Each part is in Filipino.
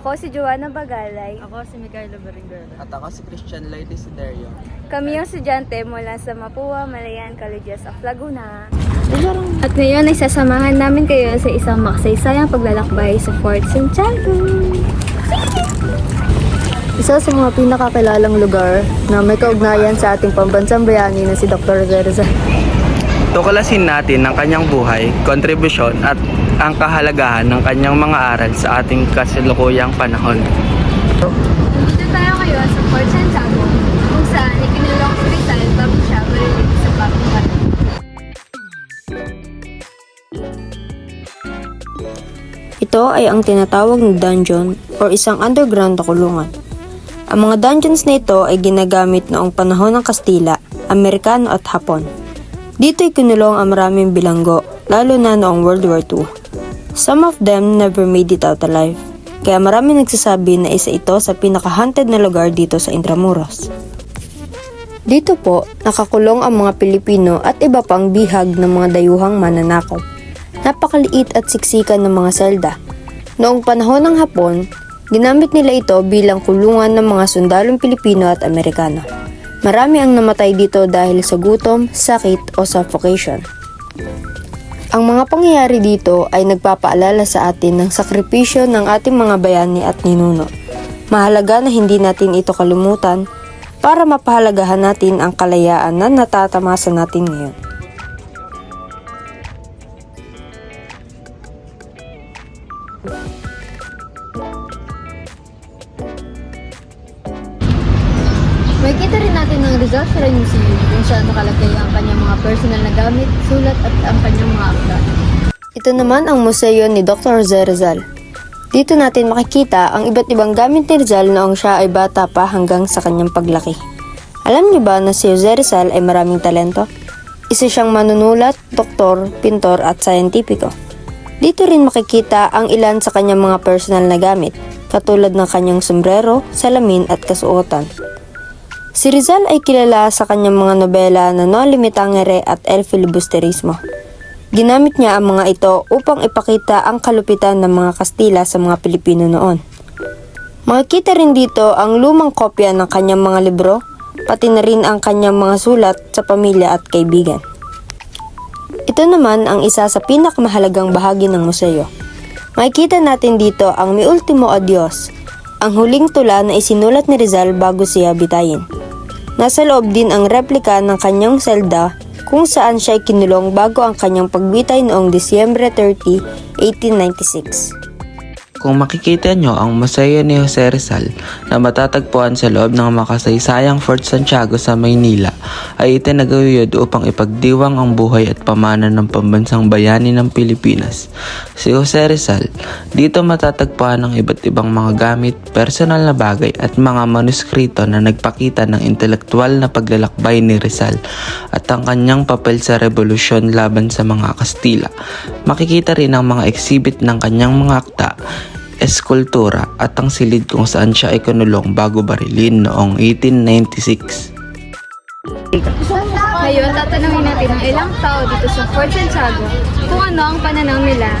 Ako si Joanna Bagalay. Ako si Micaela Beringera. At ako si Christian Lloyd Desiderio. Kami yung estudyante mula sa Mapua, Malayan Colleges of Laguna. At ngayon ay sasamahan namin kayo sa isang makasaysayang paglalakbay sa Fort Santiago. Isa sa mga pinakakilalang lugar na may kaugnayan sa ating pambansang bayani na si Dr. Zerza. Tuklasin natin ang kanyang buhay, kontribusyon at ang kahalagahan ng kanyang mga aral sa ating kasalukuyang panahon. Dito tayo ngayon sa Fort Santiago, kung saan ikinulong si Rizal bago siya marinig sa bagong. Ito ay ang tinatawag na dungeon or isang underground na kulungan. Ang mga dungeons na ito ay ginagamit noong panahon ng Kastila, Amerikano at Hapon. Dito ay kinulong ang maraming bilanggo, lalo na noong World War II. Some of them never made it out alive, kaya marami nagsasabi na isa ito sa pinaka-haunted na lugar dito sa Intramuros. Dito po, nakakulong ang mga Pilipino at iba pang bihag ng mga dayuhang mananakaw. Napakaliit at siksikan ng mga selda. Noong panahon ng Hapon, ginamit nila ito bilang kulungan ng mga sundalong Pilipino at Amerikano. Marami ang namatay dito dahil sa gutom, sakit o suffocation. Ang mga pangyayari dito ay nagpapaalala sa atin ng sakripisyo ng ating mga bayani at ninuno. Mahalaga na hindi natin ito kalimutan para mapahalagahan natin ang kalayaan na natatamasa natin ngayon. Kung saan nakalagay ang kanyang mga personal na gamit, sulat at ang kanyang mga akda. Ito naman ang museo ni Dr. Jose Rizal. Dito natin makikita ang iba't ibang gamit ni Rizal noong siya ay bata pa hanggang sa kanyang paglaki. Alam niyo ba na si Jose Rizal ay maraming talento? Isa siyang manunulat, doktor, pintor at sayentipiko. Dito rin makikita ang ilan sa kanyang mga personal na gamit, katulad ng kanyang sombrero, salamin at kasuotan. Si Rizal ay kilala sa kanyang mga nobela na No Limitangere at El Filibusterismo. Ginamit niya ang mga ito upang ipakita ang kalupitan ng mga Kastila sa mga Pilipino noon. Makikita rin dito ang lumang kopya ng kanyang mga libro, pati na rin ang kanyang mga sulat sa pamilya at kaibigan. Ito naman ang isa sa pinakamahalagang bahagi ng museo. Makikita natin dito ang Mi Ultimo Adios, ang huling tula na isinulat ni Rizal bago siya bitayin. Nasa loob din ang replika ng kanyang selda kung saan siya ay kinulong bago ang kanyang pagbitay noong Disyembre 30, 1896. Kung makikita nyo ang museo ni Jose Rizal na matatagpuan sa loob ng makasaysayang Fort Santiago sa Maynila ay itinaguyod upang ipagdiwang ang buhay at pamana ng pambansang bayani ng Pilipinas. Si Jose Rizal, dito matatagpuan ang iba't ibang mga gamit, personal na bagay at mga manuskrito na nagpakita ng intelektual na paglalakbay ni Rizal at ang kanyang papel sa revolusyon laban sa mga Kastila. Makikita rin ang mga exhibit ng kanyang mga akta eskultura at ang silid kung saan siya ay kunulong bago barilin noong 1896. Ngayon, tatanungin natin ang ilang tao dito sa Fort Santiago kung ano ang pananaw nila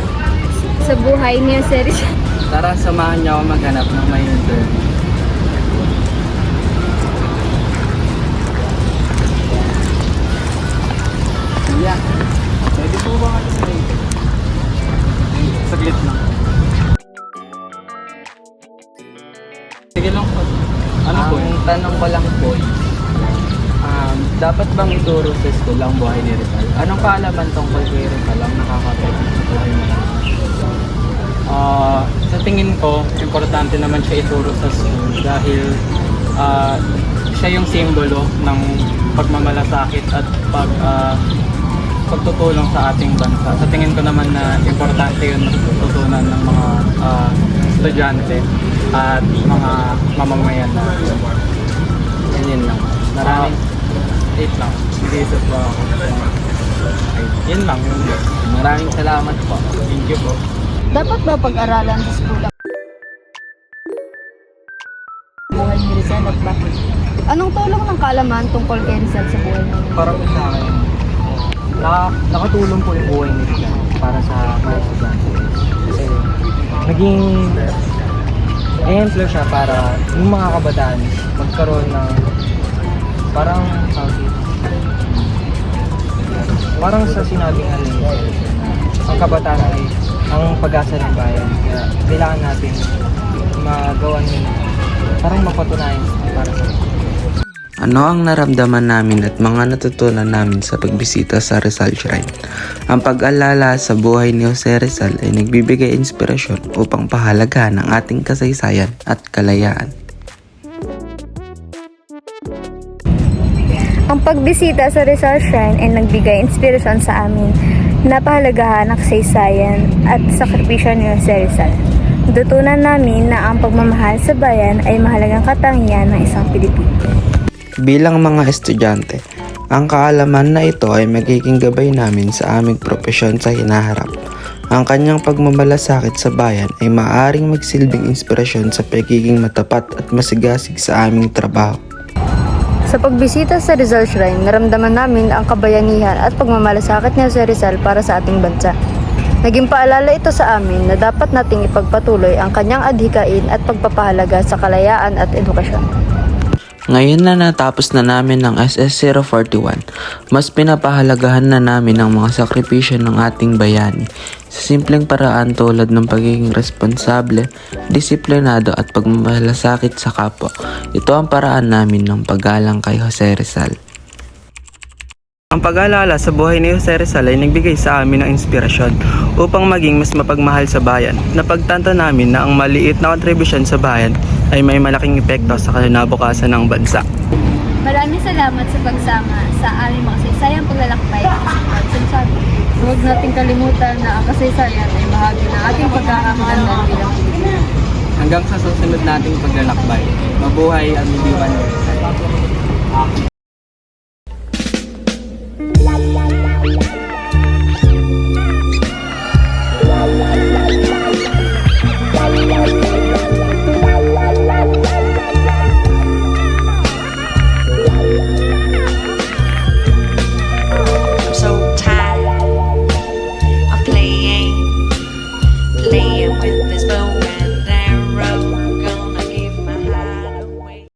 sa buhay ni Jose Rizal. Tara, samahan niyo ako maghanap ng may interview. Dapat bang ituro sa school ang buhay ni Rizal? Anong kaalaman tungkol kay Rizal ang nakakapagod sa buhay mo? Ah, sa tingin ko, importante naman siya ituro sa school dahil ah, siya yung simbolo ng pagmamalasakit at pag ah, pagtutulong sa ating bansa. Sa tingin ko naman na importante yun na tututunan ng mga ah, estudyante at mga mamamayan na Ganyan lang. Maraming eight lang. Hindi isa po ako. Ay, yun lang. Maraming salamat po. Thank you po. Dapat ba pag-aralan sa school ang buhay ni Rizal at bakit? Anong tulong ng kaalaman tungkol kay Rizal sa buhay mo? para po sa akin, naka, nakatulong po yung buhay ni Rizal para sa mga estudyante. Kasi naging i-employ siya para yung mga kabataan magkaroon ng parang sa sinabing ano ang kabataan ay ang pag-asa ng bayan. Kaya kailangan natin magawa yun parang mapatunayan para sa Ano ang naramdaman namin at mga natutunan namin sa pagbisita sa Rizal Shrine? Ang pag-alala sa buhay ni Jose Rizal ay nagbibigay inspirasyon upang pahalagahan ang ating kasaysayan at kalayaan. Ang pagbisita sa Rizal Shrine ay nagbigay inspirasyon sa amin na pahalagahan ang kasaysayan at sakripisyo ni Jose Rizal. Natutunan namin na ang pagmamahal sa bayan ay mahalagang katangian ng isang Pilipino. Bilang mga estudyante, ang kaalaman na ito ay magiging gabay namin sa aming propesyon sa hinaharap. Ang kanyang pagmamalasakit sa bayan ay maaring magsilbing inspirasyon sa pagiging matapat at masigasig sa aming trabaho. Sa pagbisita sa Rizal Shrine, naramdaman namin ang kabayanihan at pagmamalasakit ni Jose Rizal para sa ating bansa. Naging paalala ito sa amin na dapat nating ipagpatuloy ang kanyang adhikain at pagpapahalaga sa kalayaan at edukasyon. Ngayon na natapos na namin ang SS041, mas pinapahalagahan na namin ang mga sakripisyo ng ating bayani sa simpleng paraan tulad ng pagiging responsable, disiplinado at pagmamalasakit sa kapwa. Ito ang paraan namin ng paggalang kay Jose Rizal. Ang pag-alala sa buhay ni Jose Rizal ay nagbigay sa amin ng inspirasyon upang maging mas mapagmahal sa bayan. Napagtanto namin na ang maliit na kontribusyon sa bayan ay may malaking epekto sa kinabukasan ng bansa. Maraming salamat sa pagsama sa aming mga saysayang paglalakbay. Huwag nating kalimutan na ang kasaysayan ay bahagi ng ating pagkakakilanlan bilang Pilipino. Hanggang sa susunod nating paglalakbay. Mabuhay ang Miliwan.